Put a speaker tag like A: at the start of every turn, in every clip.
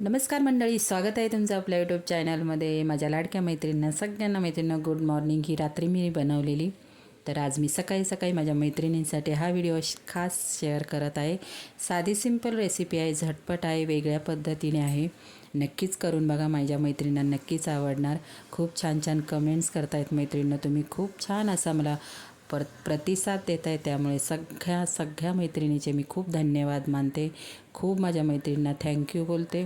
A: नमस्कार मंडळी स्वागत आहे तुमचं आपल्या यूट्यूब चॅनलमध्ये माझ्या लाडक्या मैत्रिणींना सगळ्यांना मैत्रिणींना गुड मॉर्निंग ही रात्री मी बनवलेली. तर आज मी सकाळी सकाळी माझ्या मैत्रिणींसाठी हा व्हिडिओ खास शेअर करत आहे. साधी सिंपल रेसिपी आहे झटपट आहे वेगळ्या पद्धतीने आहे. नक्कीच करून बघा माझ्या मैत्रिणींना नक्कीच आवडणार. खूप छान छान कमेंट्स करतायत मैत्रिणींना तुम्ही खूप छान असा मला पर प्रतिसाद देत आहे त्यामुळे सगळ्या सगळ्या मैत्रिणीचे मी खूप धन्यवाद मानते. खूप माझ्या मैत्रिणींना थँक्यू बोलते.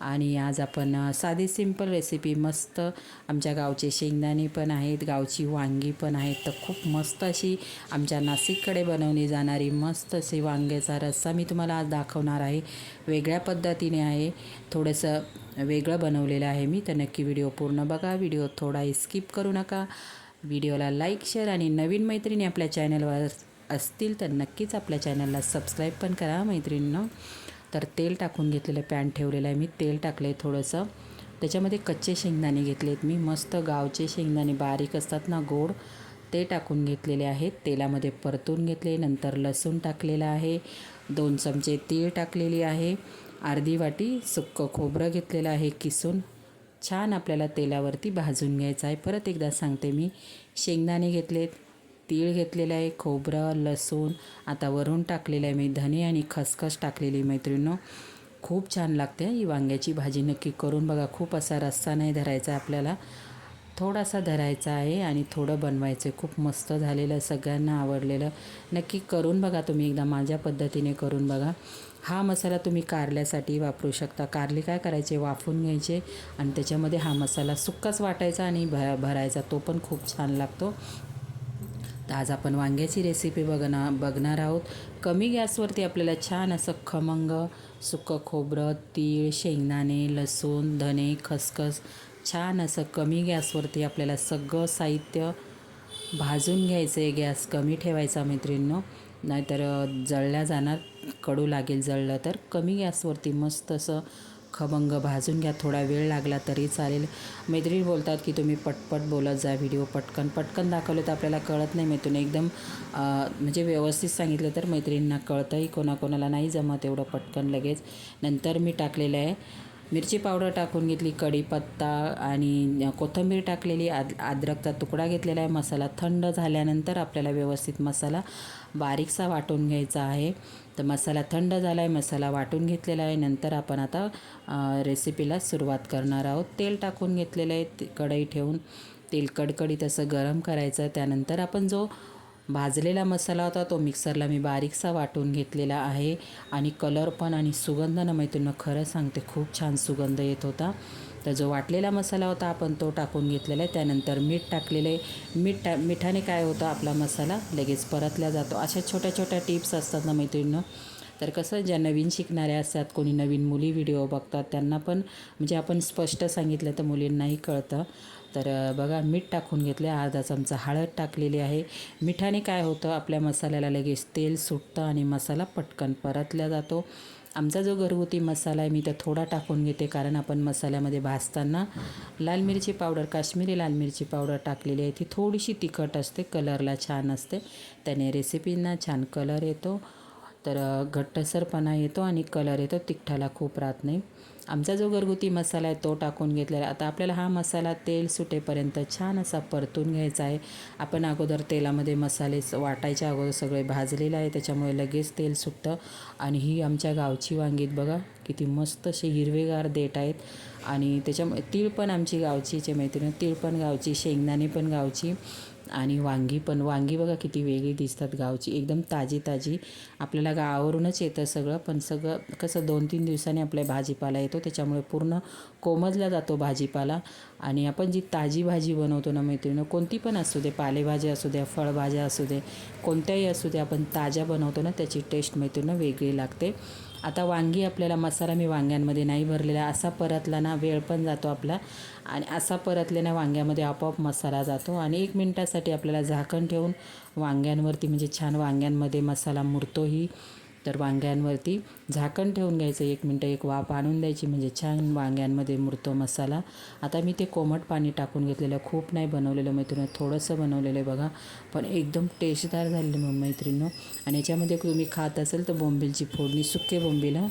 A: आणि आज आपण साधी सिंपल रेसिपी मस्त आमच्या गावचे शेंगदाणे पण आहेत गावची वांगी पण आहेत. तर खूप मस्त अशी आमच्या नाशिककडे बनवली जाणारी मस्त अशी वांग्याचा रस्सा मी तुम्हाला आज दाखवणार आहे. वेगळ्या पद्धतीने आहे. थोडंसं वेगळं बनवलेलं आहे मी. तर नक्की व्हिडिओ पूर्ण बघा. व्हिडिओ थोडाही स्किप करू नका. व्हिडिओला लाईक शेअर आणि नवीन मैत्रिणी आपल्या चॅनलवर असतील तर नक्कीच आपल्या चॅनलला सबस्क्राईब पण करा मैत्रिणींना. तर तेल टाकून घेतलेलं पॅन ठेवलेलं आहे मी. तेल टाकलं आहे थोडंसं. त्याच्यामध्ये कच्चे शेंगदाणे घेतले आहेत मी. मस्त गावचे शेंगदाणे बारीक असतात ना गोड. ते टाकून घेतलेले आहेत. तेलामध्ये परतून घेतले. नंतर लसूण टाकलेलं आहे. दोन चमचे तीळ टाकलेली आहे. अर्धी वाटी सुक्कं खोबरं घेतलेलं आहे किसून. छान आपल्याला तेलावरती भाजून घ्यायचं आहे. परत एकदा सांगते मी. शेंगदाणे घेतलेत तीळ घेतलेलं आहे खोबरं लसूण आता वरून टाकलेलं आहे मी धने आणि खसखस टाकलेली मैत्रिणीनं. खूप छान लागते ही वांग्याची भाजी. नक्की करून बघा खूप असा रस्सा नाही धरायचा आपल्याला. थोडासा धरायचा आहे आणि थोडं बनवायचं आहे. खूप मस्त झालेलं सगळ्यांना आवडलेलं. नक्की करून बघा तुम्ही एकदा माझ्या पद्धतीने करून बघा. हा मसाला तुम्ही कारल्यासाठी वापरू शकता. कारले काय करायचे? वाफून घ्यायचे आणि त्याच्यामध्ये हा मसाला सुक्काच वाटायचा आणि भ भरायचा. तो पण खूप छान लागतो. तर आज आपण वांग्याची रेसिपी बघणार बघणार आहोत. कमी गॅसवरती आपल्याला छान असं खमंग सुकं खोबरं तीळ शेंगदाणे लसूण धने खसखस छान असं कमी गॅसवरती आपल्याला सगळं साहित्य भाजून घ्यायचं आहे. गॅस कमी ठेवायचा मैत्रिणींनो. नाहीतर जळल्या जाणार कडू लागेल जळलं तर. कमी गॅसवरती मस्त असं खमंग भाजून घ्या. थोडा वेळ लागला तरी चालेल. मैत्रिणी बोलतात की तुम्ही पटपट बोलत जा व्हिडिओ पटकन. पटकन दाखवलं तर आपल्याला कळत नाही मैत्रीण. एकदम म्हणजे व्यवस्थित सांगितलं तर मैत्रिणींना कळतंही कोणाकोणाला नाही जमत एवढं पटकन लगेच. नंतर मी टाकलेलं आहे. मिरची पावडर टाकून घेतली कढीपत्ता आणि कोथिंबीर टाकलेली आद अद्रकचा तुकडा घेतलेला आहे. मसाला थंड झाल्यानंतर आपल्याला व्यवस्थित मसाला बारीकसा वाटून घ्यायचा आहे. तर मसाला थंड झाला आहे मसाला वाटून घेतलेला आहे. नंतर आपण आता रेसिपीला सुरुवात करणार आहोत. तेल टाकून घेतलेलं आहे ते- कढई ठेवून. तेल कडकडीत असं गरम करायचं त्यानंतर आपण जो भाजलेला मसाला होता तो मिक्सरला मी बारीकसा वाटून घेतलेला आहे. आणि कलर पण आणि सुगंध ना मैत्रिणीनं खरं सांगते खूप छान सुगंध येत होता. तर जो वाटलेला मसाला होता आपण तो टाकून घेतलेला आहे. त्यानंतर मीठ टाकलेलं आहे. मीठ टा मिठाने काय होतं आपला मसाला लगेच परतला जातो. अशा छोट्या छोट्या टिप्स असतात ना मैत्रिणीनं. तर कसं ज्या नवीन शिकणाऱ्या असतात कोणी नवीन मुली व्हिडिओ बघतात त्यांना पण म्हणजे आपण स्पष्ट सांगितलं तर मुलींनाही कळतं. तर बघा मीठ टाकून घेतले अर्धा चमचा हळद टाकलेली आहे. मिठाने काय होतं आपल्या मसाल्याला लगेच तेल सुटतं आणि मसाला पटकन परतला जातो. आमचा जो घरगुती मसाला आहे मी तर थोडा टाकून घेते कारण आपण मसाल्यामध्ये भाजताना लाल मिरची पावडर काश्मीरी लाल मिरची पावडर टाकलेली आहे. ती थोडीशी तिखट असते कलरला छान असते. त्याने रेसिपींना छान कलर येतो. तर घट्टसरपणा येतो आणि कलर येतो. तिखटाला खूप राहत नाही. आमचा जो घरगुती मसाला आहे तो टाकून घेतलेला आता आपल्याला हा मसाला तेल सुटेपर्यंत छान असा परतून घ्यायचा आहे. आपण अगोदर तेलामध्ये मसाले वाटायच्या अगोदर सगळे भाजलेलं आहे. त्याच्यामुळे लगेच तेल सुटतं. आणि ही आमच्या गावची वांगीत बघा किती मस्त असे हिरवेगार देठ आहेत. आणि त्याच्यामुळे तीळ पण आमची गावची आहे मैत्रिणी. तीळ पण गावची शेंगदाणे पण गावची. आणि वांगी पण वांगी बघा किती वेगळी दिसतात गावची. एकदम ताजी ताजी. आपल्याला गावावरूनच येतं सगळं पण सगळं कसं दोन तीन दिवसांनी आपल्या भाजीपाला येतो. त्याच्यामुळे पूर्ण कोमजला जातो भाजीपाला. आणि आपण जी ताजी भाजी बनवतो ना मैत्रिणी कोणती पण असू दे पालेभाज्या असू द्या फळभाज्या असू दे कोणत्याही असू दे आपण ताज्या बनवतो ना त्याची टेस्ट मैत्रिणी वेगळी लागते. आता वांगी आपल्याला मसाला मी वांग्यांमध्ये नाही भरलेला असा परतला ना वेळ पण जातो आपला. आणि असा परतल्याने वांग्यामध्ये आपोआप मसाला जातो आणि एक मिनटासाठी आपल्याला झाकण ठेवून वांग्यांवरती म्हणजे छान वांग्यांमध्ये मसाला मुरतोही तर वांग्यांवरती झाकण ठेवून घ्यायचं. एक मिनटं एक वाफ आणून द्यायची म्हणजे छान वांग्यांमध्ये मुरतो मसाला. आता मी ते कोमट पाणी टाकून घेतलेलं खूप नाही बनवलेलं मैत्रिणी थोडंसं बनवलेलं आहे बघा. पण एकदम टेस्टदार झालेलं मग मैत्रिणीनं आणि याच्यामध्ये तुम्ही खात असेल तर बोंबिलची फोडणी सुके बोंबीला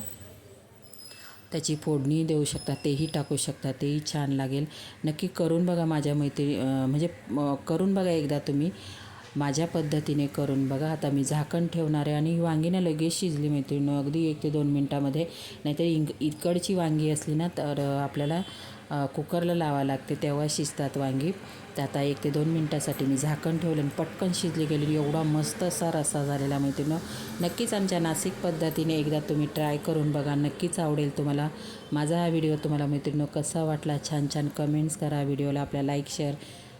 A: त्याची फोडणी देऊ शकता तेही टाकू शकता तेही छान लागेल. नक्की करून बघा माझ्या मैत्री म्हणजे करून बघा एकदा तुम्ही. माझ्या पद्धतीने करून बघा. आता मी झाकण ठेवणार आहे आणि ही लगेच शिजली मैत्रिणी अगदी एक ते दोन मिनटामध्ये नाहीतर इंग इकडची वांगी असली ना तर आपल्याला कुकरला लावा लागते तेव्हा शिजतात वांगी. तर आता एक ते दोन मिनटासाठी मी झाकण ठेवलं आणि पटकन शिजली गेलेली एवढा मस्त असा रस्सा झालेला मैत्रिणी नक्कीच आमच्या नाशिक पद्धतीने एकदा तुम्ही ट्राय करून बघा. नक्कीच आवडेल तुम्हाला माझा हा व्हिडिओ. तुम्हाला मैत्रिणी कसा वाटला? छान छान कमेंट्स करा. व्हिडिओला आपल्या लाईक शेअर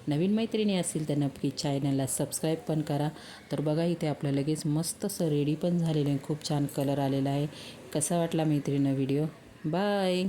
A: नवीन मैत्रिणी असतील तर नक्की चॅनलला सबस्क्राईब पण करा. तर बघा इथे आपलं लगेच मस्त असं रेडी पण झालेलं आहे. खूप छान कलर आलेला आहे. कसा वाटला मैत्रिणी व्हिडिओ बाय